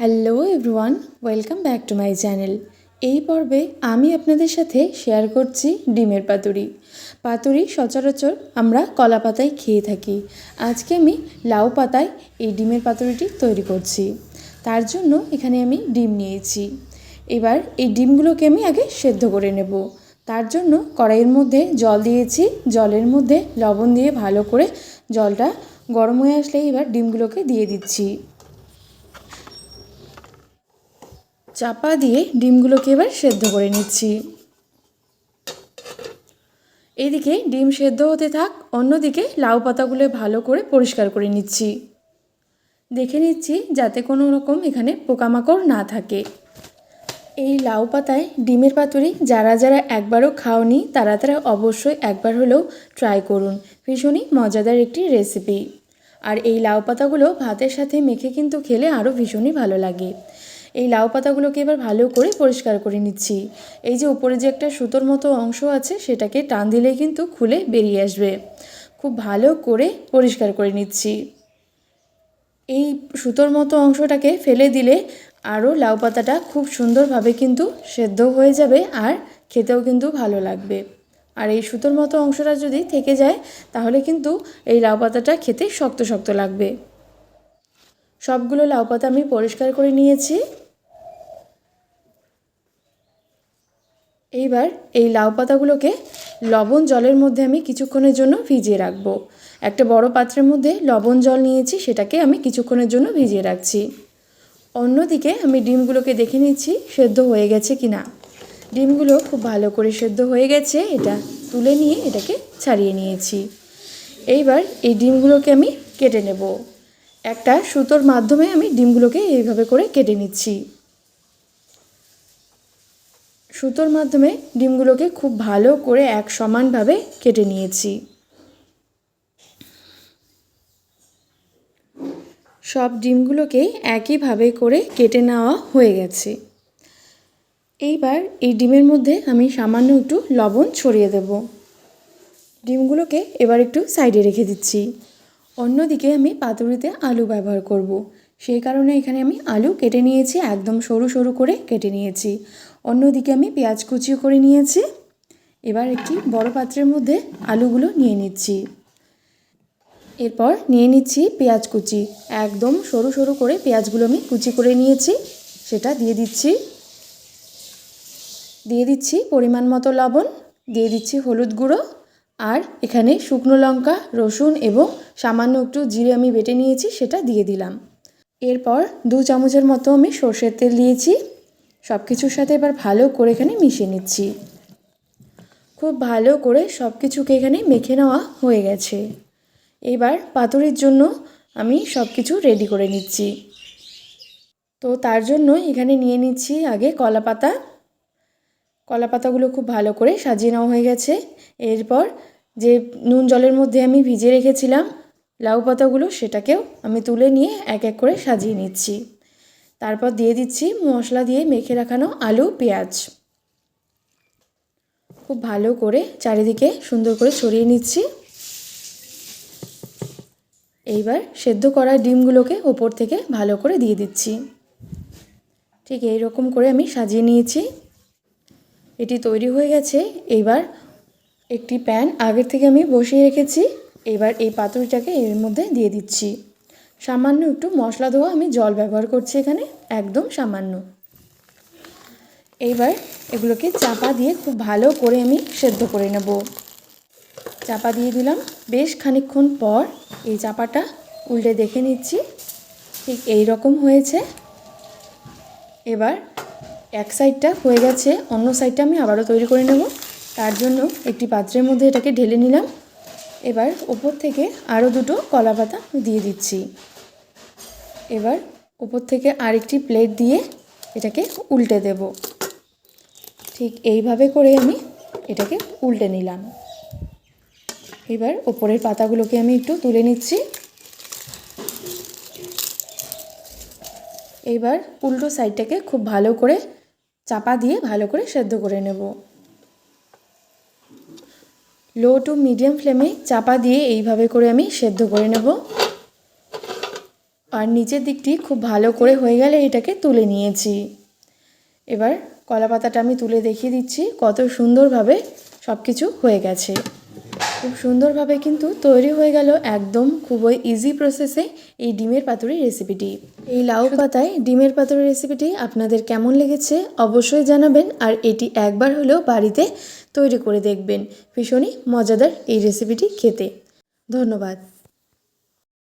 Hello everyone welcome back to my channel এই পর্বে আমি আপনাদের সাথে শেয়ার করছি ডিমের পাতুরি। পাতুরি সচরাচর আমরা কলা পাতায় খেয়ে থাকি। আজকে আমি লাউ পাতায় এই ডিমের পাতুরিটি তৈরি করছি। তার জন্য এখানে আমি ডিম নিয়েছি। এবার এই ডিমগুলোকে আমি আগে সেদ্ধ করে নেব। তার জন্য কড়াইয়ের মধ্যে জল দিয়েছি। জলের মধ্যে লবণ দিয়ে ভালো করে জলটা গরম হয়ে আসলে এবার ডিমগুলোকে দিয়ে দিচ্ছি। চাপা দিয়ে ডিমগুলোকে এবার সেদ্ধ করে নিচ্ছি। এদিকে ডিম সেদ্ধ হতে থাক, অন্যদিকে লাউ পাতাগুলো ভালো করে পরিষ্কার করে নিচ্ছি। দেখে নিচ্ছি যাতে কোনো রকম এখানে পোকামাকড় না থাকে। এই লাউ পাতায় ডিমের পাতুরি যারা যারা একবারও খাওনি, তারা তারা অবশ্যই একবার হলেও ট্রাই করুন। ভীষণই মজাদার একটি রেসিপি আর এই লাউ পাতাগুলো ভাতের সাথে মেখে কিন্তু খেলে আরও ভীষণই ভালো লাগে। এই লাউ পাতাগুলোকে এবার ভালো করে পরিষ্কার করে নিচ্ছি। এই যে উপরে যে একটা সুতোর মতো অংশ আছে, সেটাকে টান দিলে কিন্তু খুলে বেরিয়ে আসবে। খুব ভালো করে পরিষ্কার করে নিচ্ছি। এই সুতোর মতো অংশটাকে ফেলে দিলে আরও লাউ পাতাটা খুব সুন্দরভাবে কিন্তু সেদ্ধ হয়ে যাবে আর খেতেও কিন্তু ভালো লাগবে। আর এই সুতোর মতো অংশটা যদি থেকে যায়, তাহলে কিন্তু এই লাউ পাতাটা খেতে শক্ত শক্ত লাগবে। সবগুলো লাউ পাতা আমি পরিষ্কার করে নিয়েছি। এইবার এই লাউ পাতাগুলোকে লবণ জলের মধ্যে আমি কিছুক্ষণের জন্য ভিজিয়ে রাখব। একটা বড় পাত্রের মধ্যে লবণ জল নিয়েছি, সেটাকে আমি কিছুক্ষণের জন্য ভিজিয়ে রাখছি। অন্যদিকে আমি ডিমগুলোকে দেখে নিচ্ছি, সেদ্ধ হয়ে গেছে কি না ডিমগুলো খুব ভালো করে সেদ্ধ হয়ে গেছে, এটা তুলে নিয়ে এটাকে ছাড়িয়ে নিয়েছি। এইবার এই ডিমগুলোকে আমি কেটে নেব। একটা সুতোর মাধ্যমে আমি ডিমগুলোকে এইভাবে করে কেটে নিচ্ছি। সুতোর মাধ্যমে ডিমগুলোকে খুব ভালো করে এক সমানভাবে কেটে নিয়েছি। সব ডিমগুলোকেই একইভাবে করে কেটে নেওয়া হয়ে গেছে। এইবার এই ডিমের মধ্যে আমি সামান্য একটু লবণ ছড়িয়ে দেব। ডিমগুলোকে এবার একটু সাইডে রেখে দিচ্ছি। অন্যদিকে আমি পাতুরিতে আলু ব্যবহার করব। সেই কারণে এখানে আমি আলু কেটে নিয়েছি, একদম সরু সরু করে কেটে নিয়েছি। অন্যদিকে আমি পেঁয়াজ কুচিও করে নিয়েছি। এবার একটি বড় পাত্রের মধ্যে আলুগুলো নিয়ে নিচ্ছি। এরপর নিয়ে নিচ্ছি পেঁয়াজ কুচি। একদম সরু সরু করে পেঁয়াজগুলো আমি কুচি করে নিয়েছি। সেটা দিয়ে দিচ্ছি। দিয়ে দিচ্ছি পরিমাণ মতো লবণ, দিয়ে দিচ্ছি হলুদ গুঁড়ো আর এখানে শুকনো লঙ্কা, রসুন এবং সামান্য একটু জিরে আমি বেটে নিয়েছি, সেটা দিয়ে দিলাম। এরপর দু চামচের মতো আমি সর্ষের তেল দিয়েছি। সব কিছুর সাথে এবার ভালো করে এখানে মিশিয়ে নিচ্ছি। খুব ভালো করে সব কিছুকে এখানে মেখে নেওয়া হয়ে গেছে। এবার পাতুরির জন্য আমি সব কিছু রেডি করে নিচ্ছি। তো তার জন্য এখানে নিয়ে নিচ্ছি আগে কলা পাতা কলা পাতাগুলো খুব ভালো করে সাজিয়ে নেওয়া হয়ে গেছে। এরপর যে নুন জলের মধ্যে আমি ভিজিয়ে রেখেছিলাম লাউ পাতাগুলো সেটাকেও আমি তুলে নিয়ে এক এক করে সাজিয়ে নিচ্ছি। তারপর দিয়ে দিচ্ছি মশলা দিয়ে মেখে রাখানো আলু, পেঁয়াজ। খুব ভালো করে চারিদিকে সুন্দর করে ছড়িয়ে নিচ্ছি। এইবার সেদ্ধ করা ডিমগুলোকে ওপর থেকে ভালো করে দিয়ে দিচ্ছি। ঠিক এই রকম করে আমি সাজিয়ে নিয়েছি। এটি তৈরি হয়ে গেছে। এইবার একটি প্যান আগের থেকে আমি বসিয়ে রেখেছি। এবার এই পাতুরিটাকে এর মধ্যে দিয়ে দিচ্ছি। সামান্য একটু মশলা ধোয়া আমি জল ব্যবহার করছি এখানে, একদম সামান্য। এইবার এগুলোকে চাপা দিয়ে খুব ভালো করে আমি সেদ্ধ করে নেব। চাপা দিয়ে দিলাম বেশ খানিক্ষণ পর এই চাপাটা উল্টে দেখে নিচ্ছি। ঠিক এই রকম হয়েছে। এবার এক সাইডটা হয়ে গেছে, অন্য সাইডটা আমি আবারও তৈরি করে নেব। তার জন্য একটি পাত্রের মধ্যে এটাকে ঢেলে নিলাম। এবার ওপর থেকে আরও দুটো কলা পাতা দিয়ে দিচ্ছি। এবার ওপর থেকে আরেকটি প্লেট দিয়ে এটাকে উল্টে দেব। ঠিক এইভাবে করে আমি এটাকে উল্টে নিলাম। এবার ওপরের পাতাগুলোকে আমি একটু তুলে নিচ্ছি। এইবার উল্টো সাইডটাকে খুব ভালো করে চাপা দিয়ে ভালো করে সেদ্ধ করে নেব। লো টু মিডিয়াম ফ্লেমে চাপা দিয়ে এইভাবে করে আমি সেদ্ধ করে নেব। আর নিচের দিকটি খুব ভালো করে হয়ে গেলে এটাকে তুলে নিয়েছি। এবার কলা পাতাটা আমি তুলে দেখিয়ে দিচ্ছি কত সুন্দরভাবে সব কিছু হয়ে গেছে। খুব সুন্দরভাবে কিন্তু তৈরি হয়ে গেল একদম খুবই ইজি প্রসেসে এই ডিমের পাতুরি রেসিপিটি এই লাউ পাতায় ডিমের পাতুরি রেসিপিটি আপনাদের কেমন লেগেছে অবশ্যই জানাবেন আর এটি একবার হলেও বাড়িতে তৈরি করে দেখবেন। ভীষণই মজাদার এই রেসিপিটি খেতে। ধন্যবাদ।